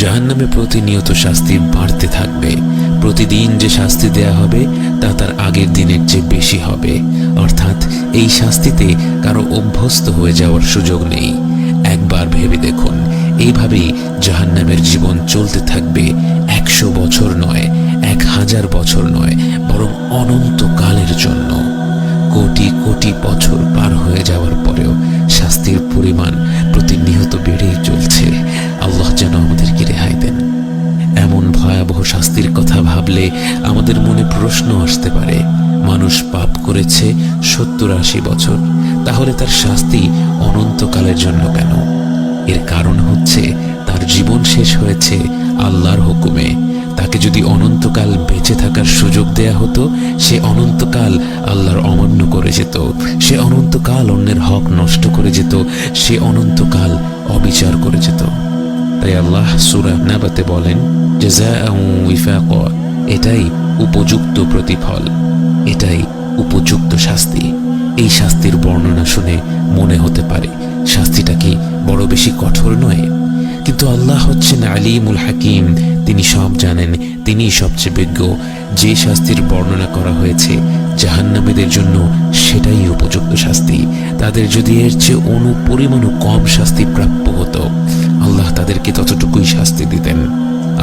জাহান্নামে প্রতিনিয়ত শাস্তি বাড়তে থাকবে। প্রতিদিন যে শাস্তি দেয়া হবে, তা তার আগের দিনের চেয়ে বেশি হবে। অর্থাৎ এই শাস্তিতে কারও অভ্যস্ত হয়ে যাওয়ার সুযোগ নেই। একবার ভেবে দেখুন, এইভাবেই জাহান্নামের জীবন চলতে থাকবে একশো বছর নয়, এক হাজার বছর নয়, বরং অনন্তকালের জন্য। কোটি কোটি বছর পার হয়ে যাওয়ার ভাবলে আমাদের মনে প্রশ্ন আসতে পারে, মানুষ পাপ করেছে সত্তর আশি বছর, তাহলে তার শাস্তি অনন্তকালের জন্য কেন? এর কারণ হচ্ছে তার জীবন শেষ হয়েছে আল্লাহর হুকুমে। তাকে যদি অনন্তকাল বেঁচে থাকার সুযোগ দেয়া হতো, সে অনন্তকাল আল্লাহর অমান্য করে যেত, সে অনন্তকাল অন্যের হক নষ্ট করে যেত, সে অনন্তকাল অবিচার করে যেত। তাই আল্লাহ সুরা নাবাতে বলেন উইফাকা এটাই উপযুক্ত প্রতিফল, এটাই উপযুক্ত শাস্তি। এই শাস্তির বর্ণনা শুনে মনে হতে পারে, শাস্তিটা কি বড় বেশি কঠোর নয়? কিন্তু আল্লাহ হচ্ছেন আলিমুল হাকিম, তিনি সব জানেন তিনি সবচেয়ে বিজ্ঞ। যে শাস্তির বর্ণনা করা হয়েছে, জাহান্নামীদের জন্য সেটাই উপযুক্ত শাস্তি। তাদের যদি এর চেয়ে অনুপরিমাণও কম শাস্তি প্রাপ্য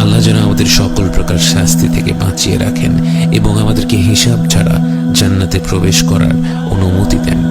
আল্লাহ যেন আমাদের সকল প্রকার শাস্তি থেকে বাঁচিয়ে রাখেন এবং আমাদেরকে হিসাব ছাড়া জান্নাতে প্রবেশ করার অনুমতি দেন।